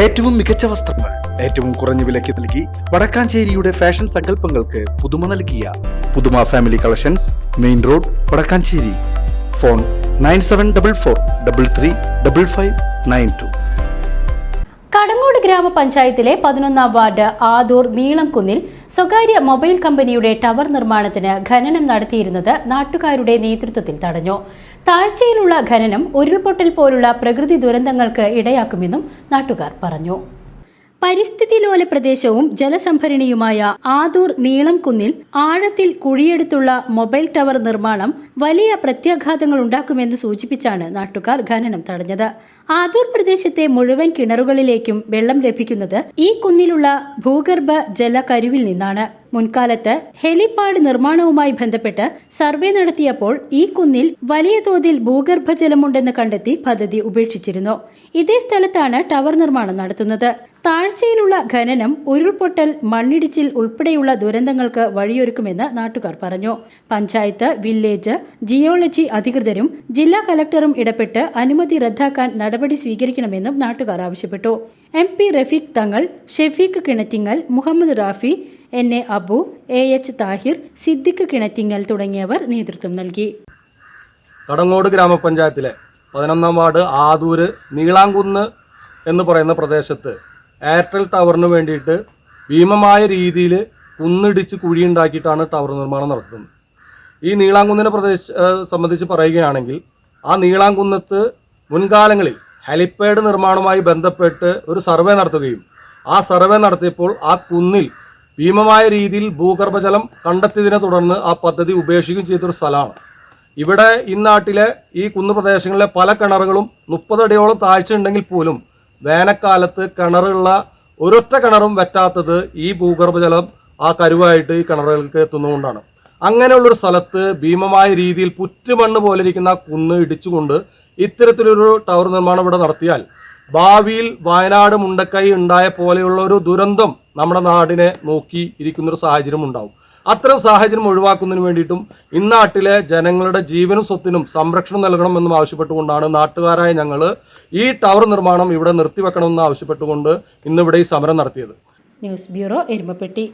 ഏറ്റവും മികച്ച വസ്ത്രങ്ങൾ ഏറ്റവും കുറഞ്ഞ വിലയ്ക്ക് നൽകി വടക്കാഞ്ചേരിയുടെ ഫാഷൻ സങ്കല്പങ്ങൾക്ക് പുതുമ നൽകിയ Puthuma family collections main road Vadakkanchery. Phone nine seven double four double three double five nine two. Kadangode ഗ്രാമപഞ്ചായത്തിലെ പതിനൊന്നാം വാർഡ് ആദൂർ നീളംകുന്നിൽ സ്വകാര്യ മൊബൈൽ കമ്പനിയുടെ ടവർ നിർമ്മാണത്തിന് ഖനനം നടത്തിയിരുന്നത് നാട്ടുകാരുടെ നേതൃത്വത്തിൽ തടഞ്ഞു. താഴ്ചയിലുള്ള ഖനനം ഉരുൾപൊട്ടൽ പോലുള്ള പ്രകൃതി ദുരന്തങ്ങൾക്ക് ഇടയാക്കുമെന്നും നാട്ടുകാർ പറഞ്ഞു. പരിസ്ഥിതി ലോല പ്രദേശവും ജലസംഭരണിയുമായ ആദൂർ നീളംകുന്നിൽ ആഴത്തിൽ കുഴിയെടുത്തുള്ള മൊബൈൽ ടവർ നിർമ്മാണം വലിയ പ്രത്യാഘാതങ്ങൾ ഉണ്ടാക്കുമെന്ന് സൂചിപ്പിച്ചാണ് നാട്ടുകാർ ഖനനം തടഞ്ഞത്. ആദൂർ പ്രദേശത്തെ മുഴുവൻ കിണറുകളിലേക്കും വെള്ളം ലഭിക്കുന്നത് ഈ കുന്നിലുള്ള ഭൂഗർഭ ജലകരുവിൽ നിന്നാണ്. മുൻകാലത്ത് ഹെലിപാഡ് നിർമ്മാണവുമായി ബന്ധപ്പെട്ട് സർവേ നടത്തിയപ്പോൾ ഈ കുന്നിൽ വലിയ തോതിൽ ഭൂഗർഭജലമുണ്ടെന്ന് കണ്ടെത്തി പദ്ധതി ഉപേക്ഷിച്ചിരുന്നു. ഇതേ സ്ഥലത്താണ് ടവർ നിർമ്മാണം നടത്തുന്നത്. താഴ്ചയിലുള്ള ഖനനം ഉരുൾപൊട്ടൽ മണ്ണിടിച്ചിൽ ഉൾപ്പെടെയുള്ള ദുരന്തങ്ങൾക്ക് വഴിയൊരുക്കുമെന്ന് നാട്ടുകാർ പറഞ്ഞു. പഞ്ചായത്ത് വില്ലേജ് ജിയോളജി അധികൃതരും ജില്ലാ കലക്ടറും ഇടപെട്ട് അനുമതി റദ്ദാക്കാൻ നടപടി സ്വീകരിക്കണമെന്നും നാട്ടുകാർ ആവശ്യപ്പെട്ടു. M P Rafeeq Thangal Shafeeq Kinattingal Muhammad Rafi N A Abu A H Thahir Siddique Kinattingal തുടങ്ങിയവർ നേതൃത്വം നൽകി. കടങ്ങോട് ഗ്രാമപഞ്ചായത്തിലെ പതിനൊന്നാം വാർഡ് ആദൂര് നീളാങ്കുന്ന് എന്ന് പറയുന്ന പ്രദേശത്ത് എയർടെൽ ടവറിന് വേണ്ടിയിട്ട് ഭീമമായ രീതിയിൽ കുന്നിടിച്ച് കുഴിയുണ്ടാക്കിയിട്ടാണ് ടവർ നിർമ്മാണം നടത്തുന്നത്. ഈ നീളാംകുന്നിനെ പ്രദേശ സംബന്ധിച്ച് പറയുകയാണെങ്കിൽ ആ നീളാംകുന്നത്ത് മുൻകാലങ്ങളിൽ ഹെലിപ്പാഡ് നിർമ്മാണവുമായി ബന്ധപ്പെട്ട് ഒരു സർവേ നടത്തുകയും ആ സർവേ നടത്തിയപ്പോൾ ആ കുന്നിൽ ഭീമമായ രീതിയിൽ ഭൂഗർഭജലം കണ്ടെത്തിയതിനെ തുടർന്ന് ആ പദ്ധതി ഉപേക്ഷിക്കുകയും ചെയ്തൊരു സ്ഥലമാണ്. ഇവിടെ ഈ നാട്ടിലെ ഈ കുന്നു പ്രദേശങ്ങളിലെ പല കിണറുകളും മുപ്പതടിയോളം താഴ്ച ഉണ്ടെങ്കിൽ പോലും വേനൽക്കാലത്ത് കിണറുള്ള ഒരൊറ്റ കിണറും വറ്റാത്തത് ഈ ഭൂഗർഭജലം ആ കരുവായിട്ട് ഈ കിണറുകൾക്ക് എത്തുന്നതുകൊണ്ടാണ്. അങ്ങനെയുള്ളൊരു സ്ഥലത്ത് ഭീമമായ രീതിയിൽ പുറ്റുമണ്ണ് പോലെ ഇരിക്കുന്ന കുന്ന് ഇടിച്ചുകൊണ്ട് ഇത്തരത്തിലൊരു ടവർ നിർമ്മാണം ഇവിടെ നടത്തിയാൽ ഭാവിയിൽ വയനാട് മുണ്ടക്കൈ ഉണ്ടായ പോലെയുള്ള ഒരു ദുരന്തം നമ്മുടെ നാടിനെ നോക്കി ഇരിക്കുന്നൊരു സാഹചര്യം ഉണ്ടാവും അത്തരം സാഹചര്യം ഒഴിവാക്കുന്നതിന് വേണ്ടിയിട്ടും ഇന്നാട്ടിലെ ജനങ്ങളുടെ ജീവനും സ്വത്തിനും സംരക്ഷണം നൽകണമെന്നും ആവശ്യപ്പെട്ടുകൊണ്ടാണ് നാട്ടുകാരായ ഞങ്ങൾ ഈ ടവർ നിർമ്മാണം ഇവിടെ നിർത്തിവെക്കണമെന്ന് ആവശ്യപ്പെട്ടുകൊണ്ട് ഇന്നിവിടെ ഈ സമരം നടത്തിയത്. News bureau Erumapetty.